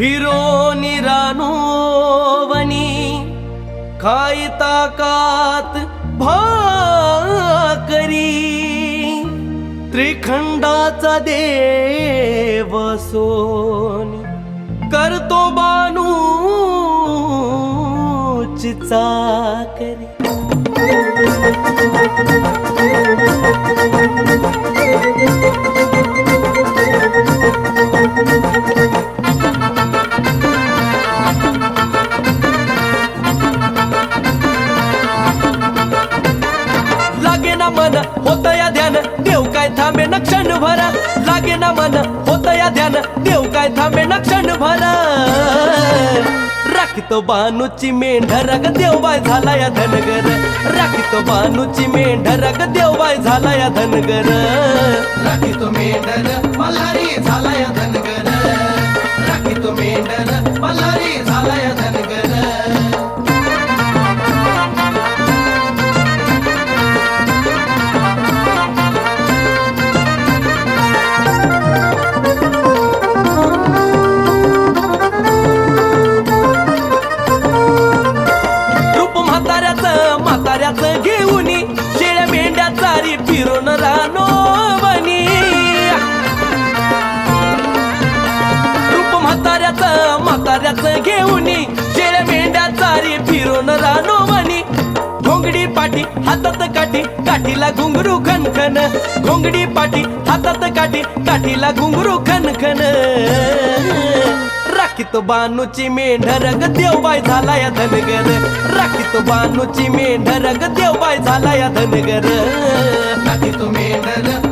फिरो रानोवनी खाई ताकात भाकरी। त्रिखंडाचा देव सोनी करतो बानूची चाकरी। काय थांबे न क्षण भरा. लागे ना मन होत या ध्यान. देव काय थांबे न क्षण भरा. राखीतो बानूची मेंढरग देवबाय झाला या धनगर. राखीतो बानूची मेंढरग देवबाय झाला या धनगर. राखी तो मेंढर मल्हारी झाला या धनगर. राखतो मेंढर मल्हारी म्हाताऱ्याचं शेळ्या मेंढ्या चारी फिरून रानो म्हणी घोंगडी पाठी हातात काठी काठीला घुंगरू खनखन. घोंगडी पाठी हातात काठी काठीला घुंगरू खनखन. राखीत बानूची मेंढर ग देवबाय झाला या धनगर. राखीत बानूची मेंढर ग देवबाय झाला या धनगर. राखी मेंढर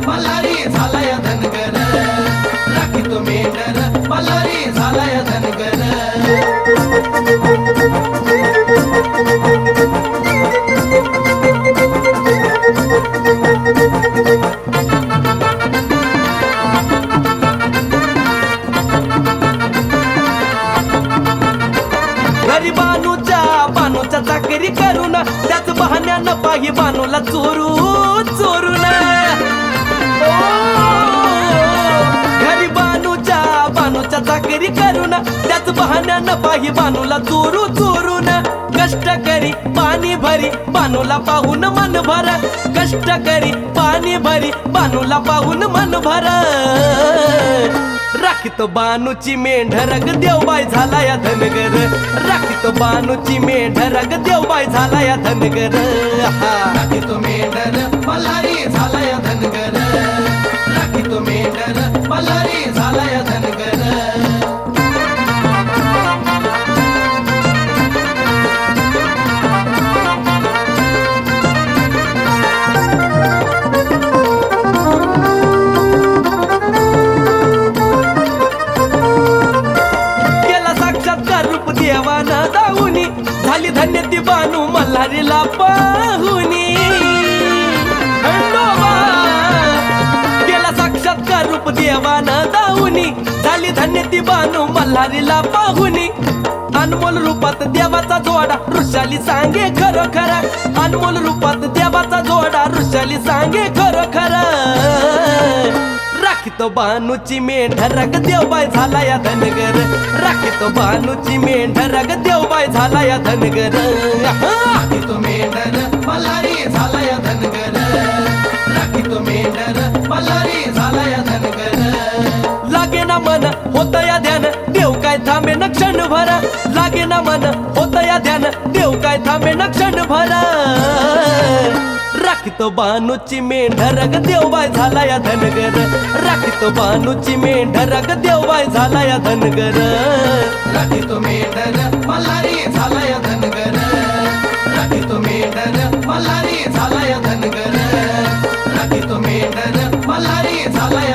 झाला या धनगर. राखीत मेंढर मलारी झाला या धनगर. घरी बानूच्या बानूच्या चाकरी करून त्याच बहाण्यानं पाही बानूला चोरू चोरून ओ, घरी बानूच्या बानूच्या चाकरी करून त्याच बहाण्यानं पाही बानूला चोरू चोरून कष्ट करी पाणी भरी बानूला पाहून मन भर. कष्ट करी पाणी भरी बानूला पाहून मन भर. राखीत बानूची मेंढर ग देवबाय झाला या धनगर राखीत बानूची मेंढर ग देवबाय झाला या धनगर हा. तो मेंढर मला देवाना दाऊनी झाली धन्य ती बानू मल्हारीला पाहुनी. खंडोबा केला साक्षात्कार रूप देवाना दाऊनी झाली धन्य ती बानू मल्हारीला पाहुनी. अनमोल रूपात देवाचा जोडा ऋषाली सांगे खरं खरं. अनमोल रूपात देवाचा जोडा ऋषाली सांगे खरं खरं. तो बानूची मेंढर देवबाय झाला या धनगर. राखीतो बानूची मेंढर देवबाय झाला या धनगर. तो मेंढर मल्हारी झाला या धनगर. राखी तो मेंढर मल्हारी झाला या धनगर. लागे ना मन होत या ध्यान देव काय थांबे न क्षण भरा लागे ना मन होत या ध्यान देव काय थांबे न क्षण भरा राखतो बानूची रग देवाय झाला या धनगर. राखतो बानूची रग देवाय झाला या धनगर. राखतो मेंढर मल्हारी झाला या धनगर. राखतो मेंढर मल्हारी झाला या धनगर. राखतो मेंढर मल्हारी झाला